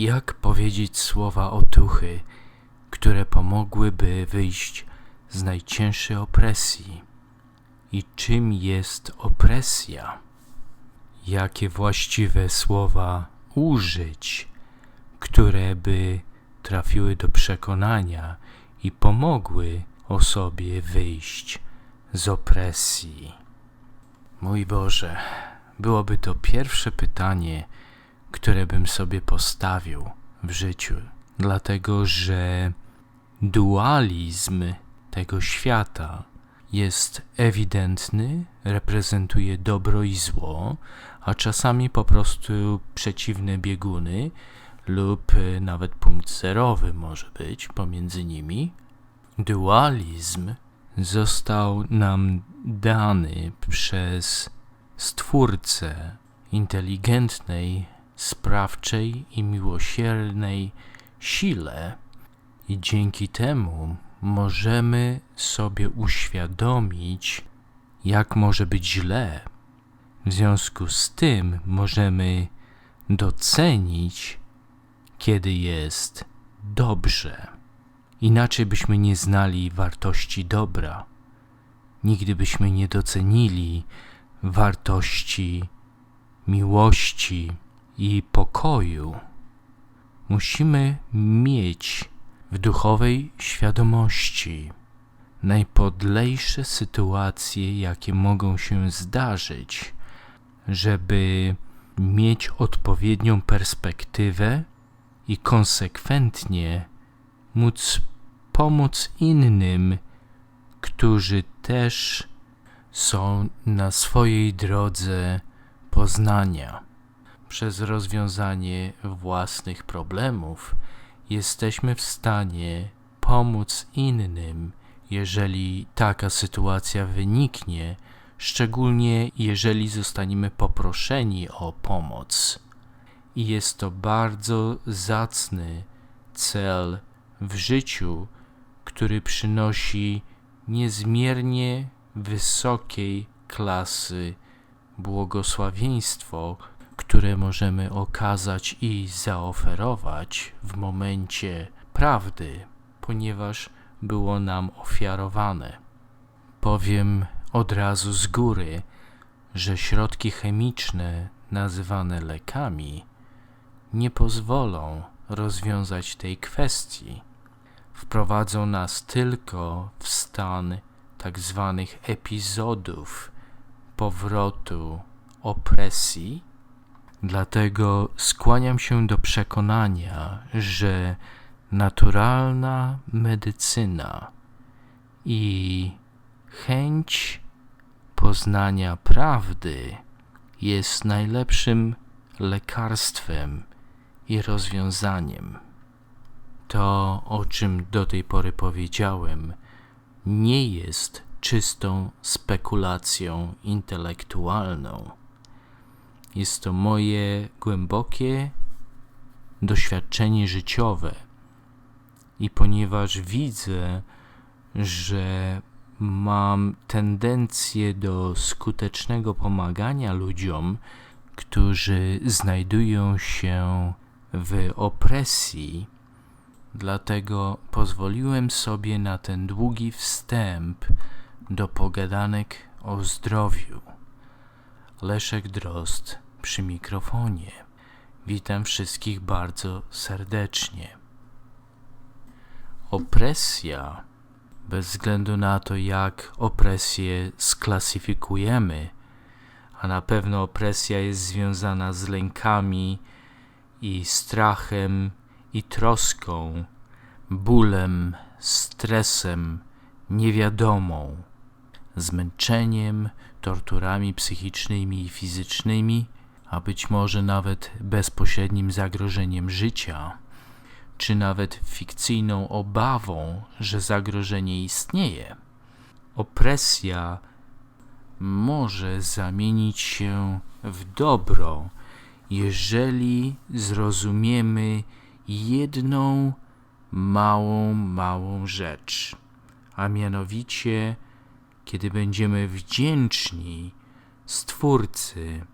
Jak powiedzieć słowa otuchy, które pomogłyby wyjść z najcięższej opresji? I czym jest opresja? Jakie właściwe słowa użyć, które by trafiły do przekonania i pomogły osobie wyjść z opresji? Mój Boże, byłoby to pierwsze pytanie, które bym sobie postawił w życiu, dlatego że dualizm tego świata jest ewidentny, reprezentuje dobro i zło, a czasami po prostu przeciwne bieguny lub nawet punkt zerowy może być pomiędzy nimi. Dualizm został nam dany przez Stwórcę inteligentnej, sprawczej i miłosiernej sile, i dzięki temu możemy sobie uświadomić, jak może być źle. W związku z tym możemy docenić, kiedy jest dobrze. Inaczej byśmy nie znali wartości dobra. Nigdy byśmy nie docenili wartości miłości i pokoju. Musimy mieć w duchowej świadomości najpodlejsze sytuacje, jakie mogą się zdarzyć, żeby mieć odpowiednią perspektywę i konsekwentnie móc pomóc innym, którzy też są na swojej drodze poznania. Przez rozwiązanie własnych problemów jesteśmy w stanie pomóc innym, jeżeli taka sytuacja wyniknie, szczególnie jeżeli zostaniemy poproszeni o pomoc. I jest to bardzo zacny cel w życiu, który przynosi niezmiernie wysokiej klasy błogosławieństwo, które możemy okazać i zaoferować w momencie prawdy, ponieważ było nam ofiarowane. Powiem od razu z góry, że środki chemiczne nazywane lekami nie pozwolą rozwiązać tej kwestii. Wprowadzą nas tylko w stan tak zwanych epizodów powrotu opresji. Dlatego skłaniam się do przekonania, że naturalna medycyna i chęć poznania prawdy jest najlepszym lekarstwem i rozwiązaniem. To, o czym do tej pory powiedziałem, nie jest czystą spekulacją intelektualną. Jest to moje głębokie doświadczenie życiowe. I ponieważ widzę, że mam tendencję do skutecznego pomagania ludziom, którzy znajdują się w opresji, Dlatego pozwoliłem sobie na ten długi wstęp do pogadanek o zdrowiu. Leszek Drost przy mikrofonie. Witam wszystkich bardzo serdecznie. Opresja, bez względu na to, jak opresję sklasyfikujemy, a na pewno opresja jest związana z lękami i strachem i troską, bólem, stresem, niewiadomą, zmęczeniem, torturami psychicznymi i fizycznymi, a być może nawet bezpośrednim zagrożeniem życia, czy nawet fikcyjną obawą, że zagrożenie istnieje. Opresja może zamienić się w dobro, jeżeli zrozumiemy jedną małą, małą rzecz, a mianowicie, kiedy będziemy wdzięczni Stwórcy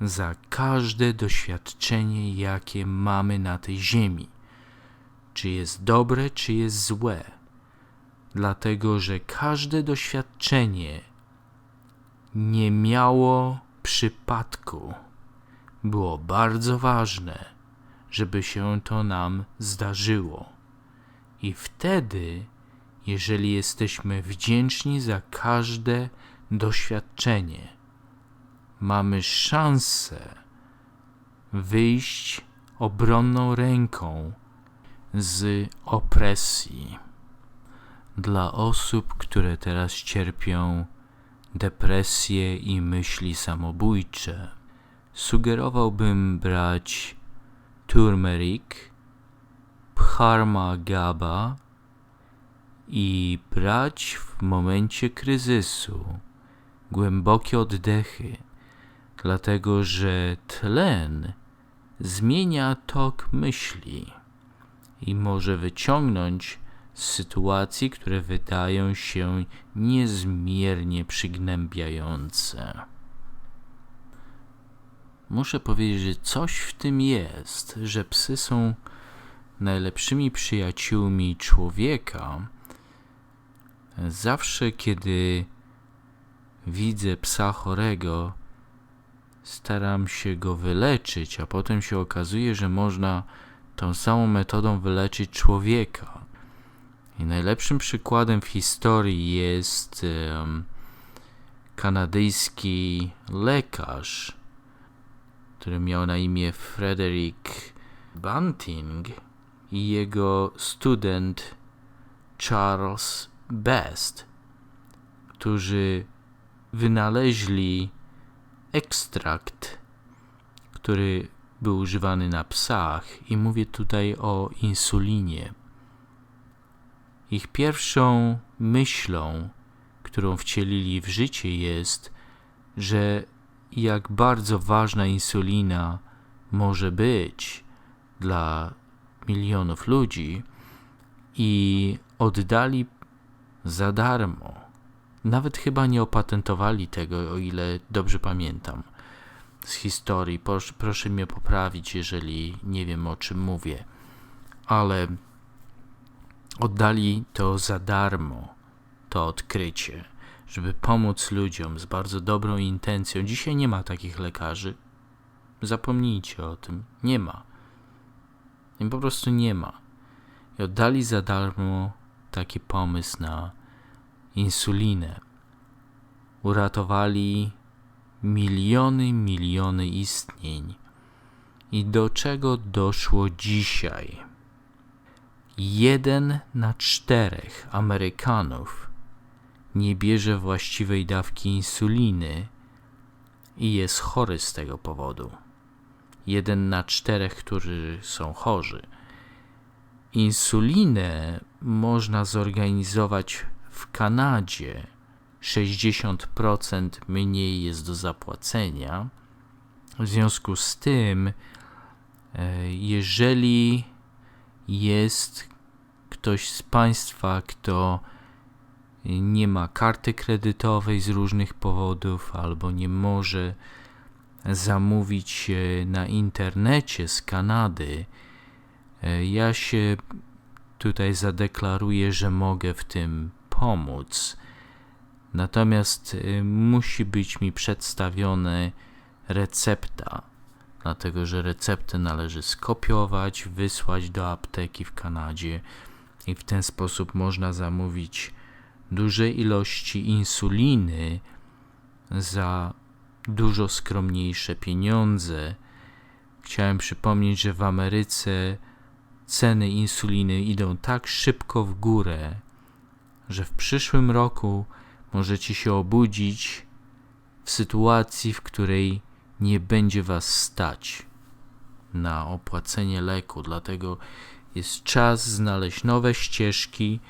za każde doświadczenie, jakie mamy na tej ziemi. Czy jest dobre, czy jest złe. Dlatego, że każde doświadczenie nie miało przypadku. Było bardzo ważne, żeby się to nam zdarzyło. I wtedy, jeżeli jesteśmy wdzięczni za każde doświadczenie, mamy szansę wyjść obronną ręką z opresji. Dla osób, które teraz cierpią depresję i myśli samobójcze, sugerowałbym brać turmeric, pharma gaba i brać w momencie kryzysu głębokie oddechy, dlatego że tlen zmienia tok myśli i może wyciągnąć z sytuacji, które wydają się niezmiernie przygnębiające. Muszę powiedzieć, że coś w tym jest, że psy są najlepszymi przyjaciółmi człowieka. Zawsze, kiedy widzę psa chorego, staram się go wyleczyć, a potem się okazuje, że można tą samą metodą wyleczyć człowieka. I najlepszym przykładem w historii jest um, kanadyjski lekarz, który miał na imię Frederick Bunting i jego student Charles Best, którzy wynaleźli ekstrakt, który był używany na psach, i mówię tutaj o insulinie. Ich pierwszą myślą, którą wcielili w życie, jest, że jak bardzo ważna insulina może być dla milionów ludzi, i oddali za darmo. Nawet chyba nie opatentowali tego, o ile dobrze pamiętam z historii. Proszę, proszę mnie poprawić, jeżeli nie wiem o czym mówię, ale oddali to za darmo, to odkrycie, żeby pomóc ludziom z bardzo dobrą intencją. Dzisiaj nie ma takich lekarzy. Zapomnijcie o tym. Nie ma. I po prostu nie ma. I oddali za darmo taki pomysł na insulinę. Uratowali miliony, miliony istnień. I do czego doszło dzisiaj? Jeden na czterech Amerykanów nie bierze właściwej dawki insuliny i jest chory z tego powodu. Jeden na czterech, którzy są chorzy. Insulinę można zorganizować w Kanadzie 60% mniej jest do zapłacenia. W związku z tym, e, jeżeli jest ktoś z Państwa, kto nie ma karty kredytowej z różnych powodów albo nie może zamówić na internecie z Kanady, ja się tutaj zadeklaruję, że mogę w tym pomóc. Natomiast y, musi być mi przedstawiona recepta, dlatego że receptę należy skopiować, wysłać do apteki w Kanadzie i w ten sposób można zamówić duże ilości insuliny za dużo skromniejsze pieniądze. Chciałem przypomnieć, że w Ameryce ceny insuliny idą tak szybko w górę, że w przyszłym roku możecie się obudzić w sytuacji, w której nie będzie was stać na opłacenie leku, dlatego jest czas znaleźć nowe ścieżki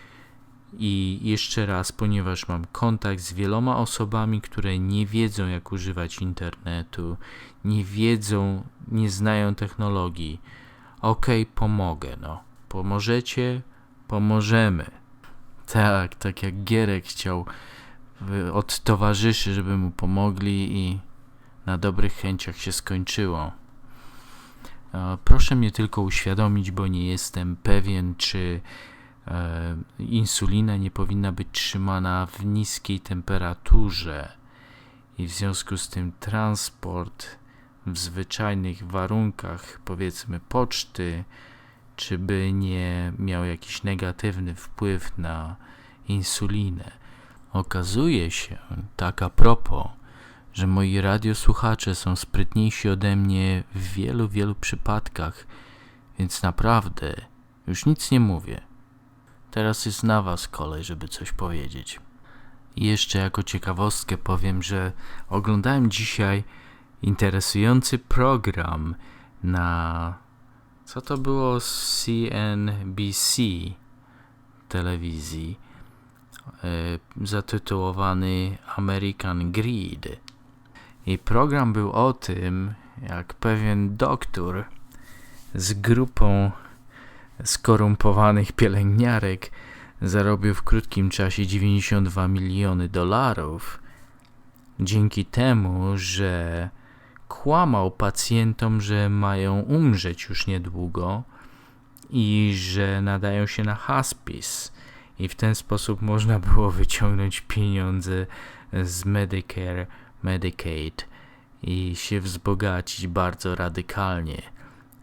i jeszcze raz, ponieważ mam kontakt z wieloma osobami, które nie wiedzą, jak używać internetu, nie wiedzą, nie znają technologii. Ok, pomogę, no. Pomożecie? Pomożemy. Tak, tak jak Gierek chciał od towarzyszy, żeby mu pomogli i na dobrych chęciach się skończyło. Proszę mnie tylko uświadomić, bo nie jestem pewien, czy e, insulina nie powinna być trzymana w niskiej temperaturze i w związku z tym transport w zwyczajnych warunkach, powiedzmy poczty, czy by nie miał jakiś negatywny wpływ na insulinę. Okazuje się, tak a propos, że moi radiosłuchacze są sprytniejsi ode mnie w wielu, wielu przypadkach, więc naprawdę już nic nie mówię. Teraz jest na was kolej, żeby coś powiedzieć. I jeszcze jako ciekawostkę powiem, że oglądałem dzisiaj interesujący program na co to było CNBC telewizji e, zatytułowany American Greed. I program był o tym, jak pewien doktor z grupą skorumpowanych pielęgniarek zarobił w krótkim czasie 92 miliony dolarów dzięki temu, że kłamał pacjentom, że mają umrzeć już niedługo i że nadają się na hospice i w ten sposób można było wyciągnąć pieniądze z Medicare, Medicaid i się wzbogacić bardzo radykalnie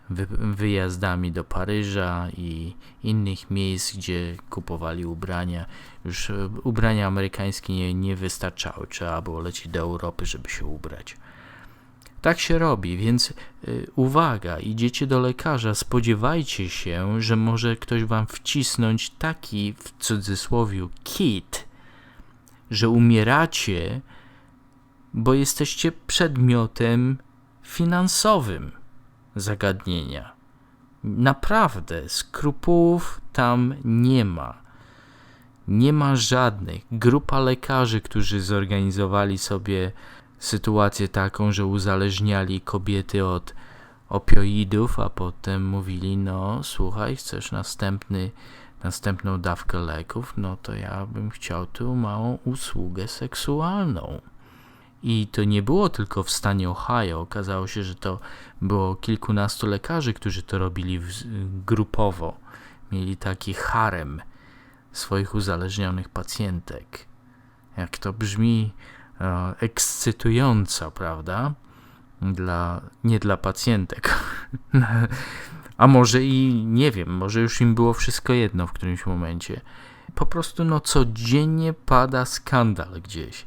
wy wyjazdami do Paryża i innych miejsc, gdzie kupowali ubrania. Już e, ubrania amerykańskie nie, nie wystarczały, trzeba było lecieć do Europy, żeby się ubrać. Tak się robi, więc y, uwaga, idziecie do lekarza, spodziewajcie się, że może ktoś wam wcisnąć taki w cudzysłowie kit, że umieracie, bo jesteście przedmiotem finansowym zagadnienia. Naprawdę, skrupułów tam nie ma. Nie ma żadnych. Grupa lekarzy, którzy zorganizowali sobie sytuację taką, że uzależniali kobiety od opioidów, a potem mówili, no słuchaj, chcesz następny, następną dawkę leków, no to ja bym chciał tu małą usługę seksualną. I to nie było tylko w stanie Ohio. Okazało się, że to było kilkunastu lekarzy, którzy to robili grupowo. Mieli taki harem swoich uzależnionych pacjentek. Jak to brzmi e, ekscytująco, prawda? Dla, nie dla pacjentek. A może i nie wiem, może już im było wszystko jedno w którymś momencie. Po prostu no codziennie pada skandal gdzieś.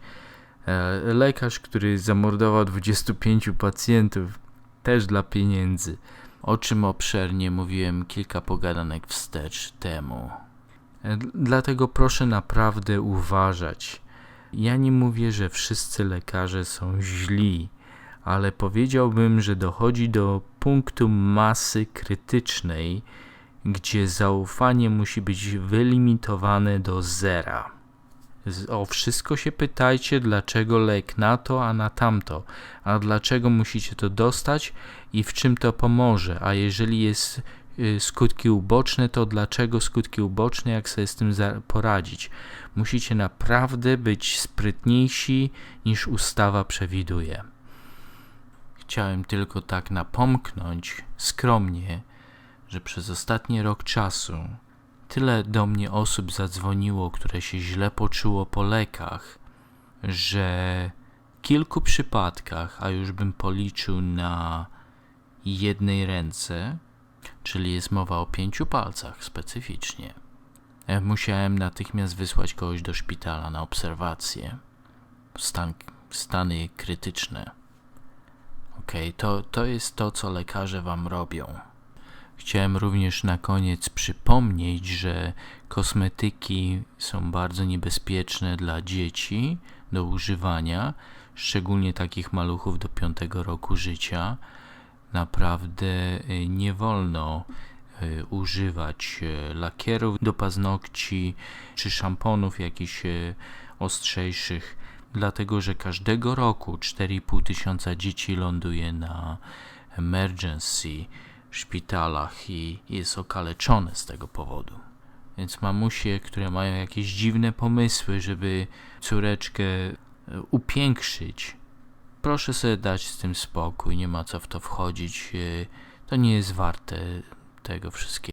E, lekarz, który zamordował 25 pacjentów, też dla pieniędzy, o czym obszernie mówiłem kilka pogadanek wstecz temu. E, dlatego proszę naprawdę uważać. Ja nie mówię, że wszyscy lekarze są źli, ale powiedziałbym, że dochodzi do punktu masy krytycznej, gdzie zaufanie musi być wylimitowane do zera. O wszystko się pytajcie, dlaczego lek na to, a na tamto, a dlaczego musicie to dostać i w czym to pomoże, a jeżeli jest skutki uboczne, to dlaczego skutki uboczne, jak sobie z tym poradzić. Musicie naprawdę być sprytniejsi niż ustawa przewiduje. Chciałem tylko tak napomknąć skromnie, że przez ostatni rok czasu Tyle do mnie osób zadzwoniło, które się źle poczuło po lekach, że w kilku przypadkach, a już bym policzył na jednej ręce, czyli jest mowa o pięciu palcach specyficznie, e, musiałem natychmiast wysłać kogoś do szpitala na obserwację. Stan, stany krytyczne. Ok, to, to jest to, co lekarze wam robią. Chciałem również na koniec przypomnieć, że kosmetyki są bardzo niebezpieczne dla dzieci do używania, szczególnie takich maluchów do 5 roku życia. Naprawdę y, nie wolno y, używać y, lakierów do paznokci czy szamponów jakichś ostrzejszych, dlatego że każdego roku 4,5 tysiąca dzieci ląduje na emergency w szpitalach i jest okaleczone z tego powodu. Więc mamusie, które mają jakieś dziwne pomysły, żeby córeczkę upiększyć, proszę sobie dać z tym spokój, nie ma co w to wchodzić. y, To nie jest warte tego wszystkiego.